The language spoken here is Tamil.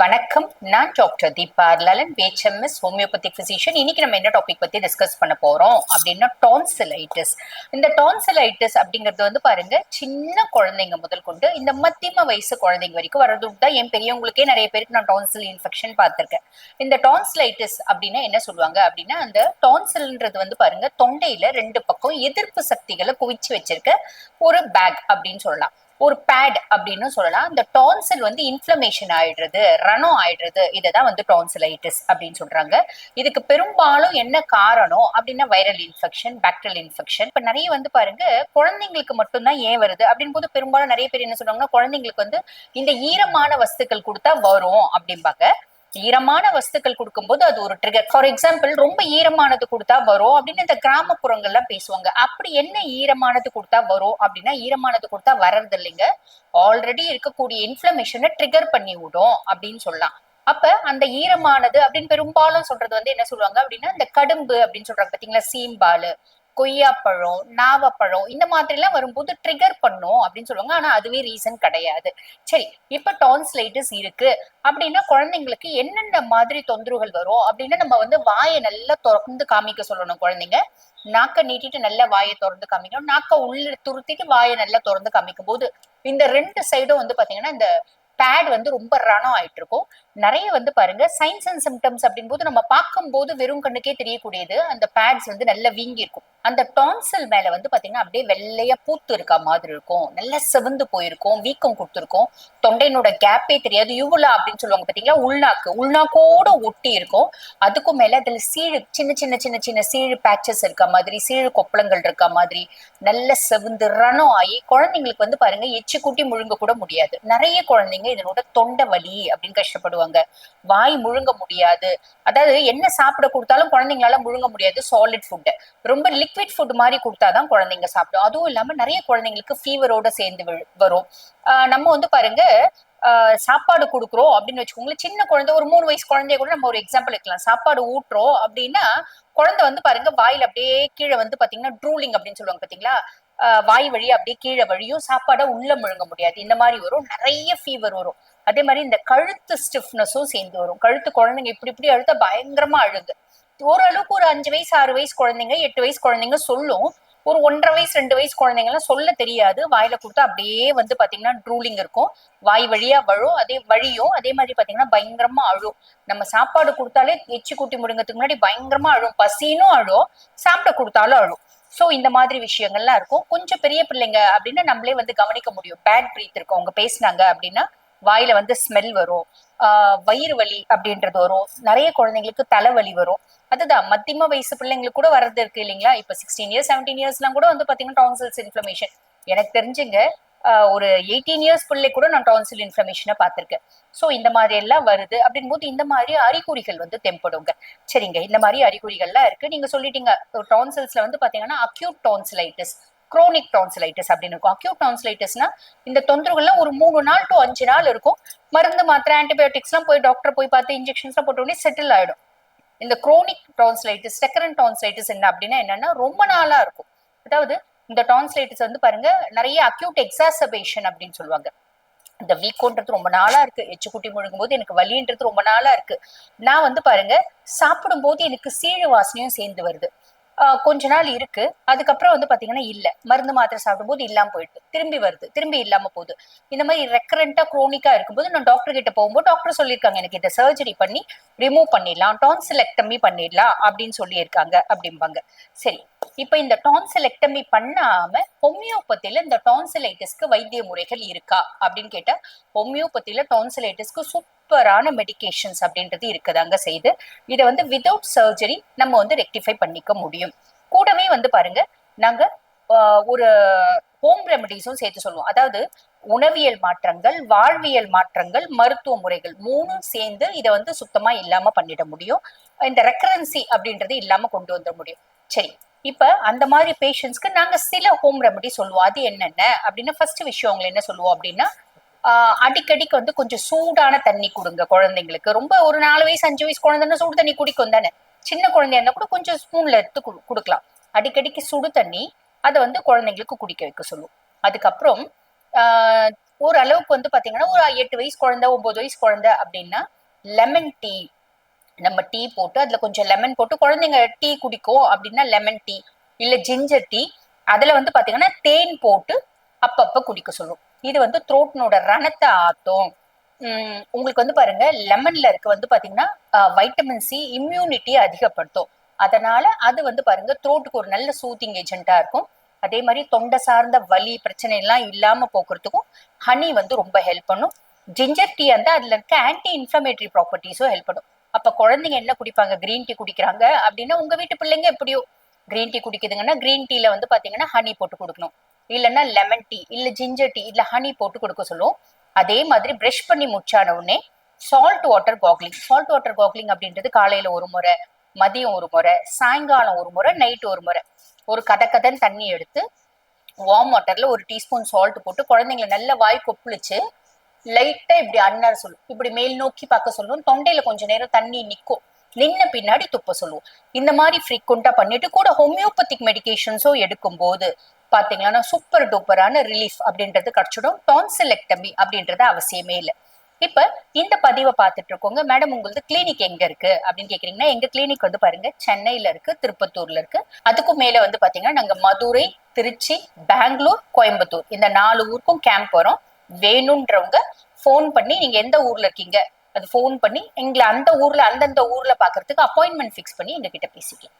வணக்கம். நான் doctor Deepa Lalan BHMS homeopathic physician இன்னைக்கு நம்ம என்ன டாபிக் பத்தி டிஸ்கஸ் பண்ண போறோம் அப்படின்னா டான்சிலைட்டிஸ் இந்த டான்சிலைட்டிஸ் அப்படிங்கிறது வந்து பாருங்க சின்ன குழந்தைங்க முதல் கொண்டு இந்த மத்தியம வயசு குழந்தைங்க வரைக்கும் வர்றது தான் என் பெரியவங்களுக்கே நிறைய பேருக்கு நான் டான்சில் இன்ஃபெக்ஷன் பார்த்திருக்கேன். இந்த டான்சிலைட்டிஸ் அப்படின்னா என்ன சொல்லுவாங்க அப்படின்னா அந்த டான்சில்ன்றது வந்து பாருங்க தொண்டையில ரெண்டு பக்கம் எதிர்ப்பு சக்திகளை குவிச்சு வச்சிருக்க ஒரு பேக் அப்படின்னு சொல்லலாம். ஒரு பேட் அப்படின்னு சொல்லலாம். இந்த டான்சில் வந்து இன்ஃப்ளமேஷன் ஆயிடுறது ரணம் ஆயிடுறது இதைதான் வந்து டான்சிலைட்டிஸ் அப்படின்னு சொல்றாங்க. இதுக்கு பெரும்பாலும் என்ன காரணம் அப்படின்னா வைரல் இன்ஃபெக்ஷன் பாக்டீரியல் இன்ஃபெக்ஷன் இப்ப நிறைய வந்து பாருங்க குழந்தைங்களுக்கு மட்டும்தான் ஏன் வருது? அப்படின்னு போது பெரும்பாலும் நிறைய பேர் என்ன சொல்றாங்கன்னா குழந்தைங்களுக்கு வந்து இந்த ஈரமான வஸ்துக்கள் கொடுத்தா வரும் அப்படிம்பாங்க. ஈரமான வஸ்துக்கள் கொடுக்கும்போது அது ஒரு ட்ரிகர் ஃபார் எக்ஸாம்பிள் ரொம்ப ஈரமானது கொடுத்தா வரும் அப்படின்னு இந்த கிராமப்புறங்கள்லாம் பேசுவாங்க. அப்படி என்ன ஈரமானது கொடுத்தா வரும் அப்படின்னா ஈரமானது கொடுத்தா வர்றது இல்லைங்க. ஆல்ரெடி இருக்கக்கூடிய இன்ஃப்ளமேஷனை ட்ரிகர் பண்ணி விடும் அப்படின்னு சொல்லலாம். அப்ப அந்த ஈரமானது அப்படின்னு பெரும்பாலும் சொல்றது வந்து என்ன சொல்லுவாங்க அப்படின்னா இந்த கடும்பு அப்படின்னு சொல்றாங்க பாத்தீங்களா? சீம்பாலு. கொய்யாப்பழம் நாவப்பழம் இந்த மாதிரி எல்லாம் வரும்போது ட்ரிகர் பண்ணும் அப்படின்னு சொல்லுவாங்க. ஆனா அதுவே ரீசன் கிடையாது. சரி இப்ப டான்ஸ்லைட்டிஸ் இருக்கு. அப்படின்னா குழந்தைங்களுக்கு என்னென்ன மாதிரி தொந்தரவுகள் வரும் அப்படின்னா நம்ம வந்து வாயை நல்லா திறந்து காமிக்க சொல்லணும் குழந்தைங்க. நாக்க நீட்டிட்டு நல்லா வாயை திறந்து காமிக்கணும். நாக்க உள்ள துருத்திட்டு வாயை நல்லா திறந்து காமிக்கும் போது இந்த ரெண்டு சைடும் வந்து பாத்தீங்கன்னா இந்த பேட் வந்து ரொம்ப ரணம் ஆயிட்டு இருக்கும் நிறைய வந்து பாருங்க சைன்ஸ் அண்ட் சிம்டம்ஸ் அப்படின் போது நம்ம பார்க்கும்போது வெறும் கண்ணுக்கே தெரியக்கூடியது. அந்த பேட்ஸ் வந்து நல்லா வீங்கி இருக்கும் அந்த டான்சல் மேல வந்து பாத்தீங்கன்னா அப்படியே வெள்ளையா பூத்து இருக்க மாதிரி இருக்கும். நல்லா செவந்து போயிருக்கும் வீக்கம் கொடுத்துருக்கும். தொண்டையினோட கேப்பே தெரியாது. யுவலா அப்படின்னு சொல்லுவாங்க பாத்தீங்களா? உள்நாக்கு. உள்நாக்கோட ஒட்டி இருக்கும். அதுக்கும் மேல அதுல சீழு சின்ன சின்ன சின்ன சின்ன சீழு பேச்சஸ் இருக்க மாதிரி சீழு கொப்பளங்கள் இருக்க மாதிரி நல்ல செவந்து ரணம் ஆகி குழந்தைங்களுக்கு வந்து பாருங்க எச்சு கூட்டி முழுங்க கூட முடியாது. நிறைய குழந்தைங்க இதனோட தொண்டை வலி அப்படின்னு கஷ்டப்படுவாங்க. வாய் முழுங்க முடியாது. அதாவது என்ன சாப்பிட கொடுத்தாலும் குழந்தைங்களால முழுங்க முடியாது சாலிட் ஃபுட் ரொம்ப லிக்விட் ஃபுட் மாதிரி கொடுத்தாதான் குழந்தைங்க சாப்பிடும். அதுவும் இல்லாம நிறைய குழந்தைங்களுக்கு ஃபீவரோட சேர்ந்து வரும். நம்ம வந்து பாருங்க சாப்பாடு கொடுக்குறோம் அப்படின்னு வச்சுக்கோங்களேன் சின்ன குழந்தை ஒரு மூணு வயசு குழந்தைய கூட நம்ம ஒரு எக்ஸாம்பிள் எடுக்கலாம். சாப்பாடு ஊட்டுறோம் அப்படின்னா குழந்தை வந்து பாருங்க வாயில அப்படியே கீழே வந்து பாத்தீங்கன்னா ட்ரூலிங் அப்படின்னு சொல்லுவாங்க பாத்தீங்களா? வாய் வழி அப்படியே கீழே வழியும் சாப்பாடை உள்ள முழுங்க முடியாது. இந்த மாதிரி வரும். நிறைய ஃபீவர் வரும். அதே மாதிரி இந்த கழுத்து ஸ்டிஃப்னஸும் சேர்ந்து வரும். கழுத்து குழந்தைங்க இப்படி இப்படி அழுத்த பயங்கரமா அழுது. ஓரளவுக்கு ஒரு அஞ்சு வயசு ஆறு வயசு குழந்தைங்க எட்டு வயசு குழந்தைங்க சொல்லும். ஒரு ஒன்றரை வயசு ரெண்டு வயசு குழந்தைங்கலாம் சொல்ல தெரியாது. வாயில கொடுத்தா அப்படியே வந்து பாத்தீங்கன்னா ட்ரூலிங் இருக்கும். வாய் வழியா வழும் அதே வழியும் அதே மாதிரி பாத்தீங்கன்னா பயங்கரமா அழும். நம்ம சாப்பாடு கொடுத்தாலே எச்சு கூட்டி முடுங்கிறதுக்கு முன்னாடி பயங்கரமா அழும். பசினும் அழும். சாப்பிட கொடுத்தாலும் அழும். சோ இந்த மாதிரி விஷயங்கள்லாம் இருக்கும். கொஞ்சம் பெரிய பிள்ளைங்க அப்படின்னா நம்மளே வந்து கவனிக்க முடியும். பேட் பிரீத் இருக்கும். அவங்க பேசினாங்க அப்படின்னா வாயில வந்து ஸ்மெல் வரும். ஆஹ் வயிறு வலி அப்படின்றது வரும். நிறைய குழந்தைங்களுக்கு தலைவலி வரும். அதுதான் மத்தியம வயசு பிள்ளைங்களுக்கு கூட வர்றது இருக்கு இல்லைங்களா? இப்ப சிக்ஸ்டீன் இயர்ஸ் செவன்டீன் இயர்ஸ்லாம் கூட வந்து பாத்தீங்கன்னா டான்சில்ஸ் இன்ஃபிளமேஷன் எனக்கு தெரிஞ்சுங்க ஒரு எயிட்டீன் இயர்ஸ் பிள்ளை கூட நான் டான்சில் இன்ஃபர்மேஷனை பார்த்திருக்கேன் சோ இந்த மாதிரி எல்லாம் வருது. அப்படின் போது இந்த மாதிரி அறிகுறிகள் வந்து தென்படுங்க. சரிங்க இந்த மாதிரி அறிகுறிகள்லாம் இருக்கு. நீங்க சொல்லிட்டீங்க டான்சில்ஸ்ல வந்து பாத்தீங்கன்னா அக்யூட் டான்சிலைட்டிஸ் குரோனிக் டான்சிலைட்டிஸ் அப்படின்னு இருக்கும். அக்யூட் டான்சிலைட்டிஸ்னா இந்த தொந்தரவுகள்லாம் ஒரு மூணு நாள் டு அஞ்சு நாள் இருக்கும். மருந்து மாத்திரை ஆன்டிபயோட்டிக்ஸ்லாம் போய் டாக்டர் போய் பார்த்து இன்ஜெக்ஷன்ஸ்லாம் போட்ட உடனே செட்டில் ஆயிடும். இந்த குரோனிக் டான்சிலைட்டிஸ் ரெக்கரண்ட் டான்சிலைட்டிஸ் என்ன அப்படின்னா என்னன்னா ரொம்ப நாளா இருக்கும். அதாவது இந்த டான்சிலைட்டிஸ் வந்து பாருங்க நிறைய அக்யூட் எக்ஸாசபேஷன் அப்படின்னு சொல்லுவாங்க. இந்த வீக்கோன்றது ரொம்ப நாளா இருக்கு. எச்சுக்குட்டி முழுங்கும் போது எனக்கு வலின்றது ரொம்ப நாளா இருக்கு. நான் வந்து பாருங்க சாப்பிடும் போது எனக்கு சீழு வாசனையும் சேர்ந்து வருது. கொஞ்ச நாள் இருக்கு. அதுக்கப்புறம் வந்து பாத்தீங்கன்னா இல்ல. மருந்து மாத்திரை சாப்பிடும்போது இல்லாம போயிட்டு திரும்பி வருது. திரும்பி இல்லாம போகுது. இந்த மாதிரி ரெக்கரண்டா குரோனிக்கா இருக்கும்போது நான் டாக்டர் கிட்ட போகும்போது டாக்டர் சொல்லியிருக்காங்க. எனக்கு இதை சர்ஜரி பண்ணி ரிமூவ் பண்ணிடலாம். டான்சிலெக்டமி பண்ணிடலாம் அப்படின்னு சொல்லியிருக்காங்க அப்படிம்பாங்க. சரி. இப்ப இந்த டான்சிலெக்டமி பண்ணாம ஹோமியோபதியில இந்த டான்சிலைட்டிஸ்க்கு வைத்திய முறைகள் இருக்கா அப்படின்னு கேட்டா ஹோமியோபதியில டான்சிலைட்டிஸ்க்கு ப்ராப்பரான மெடிகேஷன்ஸ் அப்படின்றது இருக்குதாங்க செய்து இதை வந்து விதவுட் சர்ஜரி நம்ம வந்து ரெக்டிஃபை பண்ணிக்க முடியும். கூடவே வந்து பாருங்க நாங்க ஒரு ஹோம் ரெமடிஸும் சேர்த்து சொல்லுவோம். அதாவது உணவியல் மாற்றங்கள் வாழ்வியல் மாற்றங்கள் மருத்துவ முறைகள் மூணும் சேர்ந்து இதை வந்து சுத்தமா இல்லாம பண்ணிட முடியும். இந்த ரெக்கரன்சி அப்படின்றது இல்லாம கொண்டு வந்துட முடியும். சரி இப்ப அந்த மாதிரி பேஷண்ட்ஸ்க்கு நாங்க சில ஹோம் ரெமடி சொல்லுவோம். அது என்னென்ன? அப்படின்னா ஃபர்ஸ்ட் விஷயம் அவங்களை என்ன சொல்லுவோம் அப்படின்னா அடிக்கடிக்கு வந்து கொஞ்சம் சூடான தண்ணி கொடுங்க குழந்தைங்களுக்கு. ரொம்ப ஒரு நாலு வயசு அஞ்சு வயசு குழந்தைன்னா சூடு தண்ணி குடிக்கும் தானே? சின்ன குழந்தையா இருந்தா கூட கொஞ்சம் ஸ்பூன்ல எடுத்து கொடுக்கலாம். அடிக்கடிக்கு சுடு தண்ணி அதை வந்து குழந்தைங்களுக்கு குடிக்க வைக்க சொல்லுவோம் அதுக்கப்புறம் ஆஹ் ஓரளவுக்கு வந்து பாத்தீங்கன்னா ஒரு எட்டு வயசு குழந்தை ஒன்பது வயசு குழந்தை அப்படின்னா லெமன் டீ நம்ம டீ போட்டு அதுல கொஞ்சம் லெமன் போட்டு குழந்தைங்க டீ குடிக்கும் அப்படின்னா லெமன் டீ இல்ல ஜிஞ்சர் டீ அதுல வந்து பாத்தீங்கன்னா தேன் போட்டு அப்பப்ப குடிக்க சொல்லும். இது வந்து த்ரோட்னோட ரணத்தை ஆத்தும். உங்களுக்கு வந்து பாருங்க லெமன்ல இருக்க வந்து பாத்தீங்கன்னா வைட்டமின் சி இம்யூனிட்டி அதிகப்படுத்தும். அதனால அது வந்து பாருங்க த்ரோட்டுக்கு ஒரு நல்ல சூத்திங் ஏஜென்ட்டா இருக்கும். அதே மாதிரி தொண்டை சார்ந்த வலி பிரச்சனை எல்லாம் இல்லாம போக்குறதுக்கும் ஹனி வந்து ரொம்ப ஹெல்ப் பண்ணும். ஜிஞ்சர் டீ வந்து அதுல இருக்க ஆன்டி இன்ஃபிளமேட்டரி ப்ராப்பர்ட்டிஸும் ஹெல்ப் பண்ணும். அப்ப குழந்தைங்க என்ன குடிப்பாங்க? கிரீன் டீ குடிக்கிறாங்க அப்படின்னா உங்க வீட்டு பிள்ளைங்க எப்படியோ கிரீன் டீ குடிக்குதுங்கன்னா கிரீன் டீல வந்து பாத்தீங்கன்னா ஹனி போட்டு கொடுக்கணும். இல்லைன்னா லெமன் டீ இல்ல ஜிஞ்சர் டீ இல்லை ஹனி போட்டு கொடுக்க சொல்லுவோம். அதே மாதிரி ப்ரஷ் பண்ணி முடிச்சான உடனே salt water gargling salt water gargling அப்படின்றது காலையில ஒரு முறை மதியம் ஒரு முறை சாயங்காலம் ஒரு முறை நைட் ஒரு முறை. ஒரு கத கதன் தண்ணி எடுத்து வார்ம் வாட்டர்ல ஒரு டீஸ்பூன் சால்ட் போட்டு குழந்தைங்களை நல்ல வாய் கொப்புளிச்சு லைட்டா இப்படி அண்ணார் சொல்லும் இப்படி மேல் நோக்கி பார்க்க சொல்லுவோம். தொண்டையில கொஞ்ச நேரம் தண்ணி நிற்கும் நின்ன பின்னாடி துப்ப சொல்லுவோம். இந்த மாதிரி ஃப்ரீக்வெண்டா பண்ணிட்டு கூட ஹோமியோபதிக் மெடிகேஷன்ஸும் எடுக்கும் போது பாத்தீங்கன்னா சூப்பர் டூப்பரான ரிலீஃப் அப்படின்றது கிடைச்சிடும். டான்சிலெக்டமி அப்படின்றது அவசியமே இல்லை. இப்ப இந்த பதிவை பார்த்துட்டு இருக்கோங்க. மேடம் உங்களுக்கு கிளினிக் எங்க இருக்கு? அப்படின்னு கேக்குறீங்கன்னா எங்க கிளினிக் வந்து பாருங்க சென்னையில இருக்கு திருப்பத்தூர்ல இருக்கு. அதுக்கும் மேல வந்து பாத்தீங்கன்னா நாங்க மதுரை திருச்சி பெங்களூர் கோயம்புத்தூர். இந்த நாலு ஊருக்கும் கேம்ப் வரும். வேணும்ன்றவங்க ஃபோன் பண்ணி நீங்க எந்த ஊர்ல இருக்கீங்க அது ஃபோன் பண்ணி எங்களை அந்த ஊர்ல அந்தந்த ஊர்ல பாக்குறதுக்கு அப்பாயின்மெண்ட் ஃபிக்ஸ் பண்ணி எங்ககிட்ட பேசிக்கலாம்.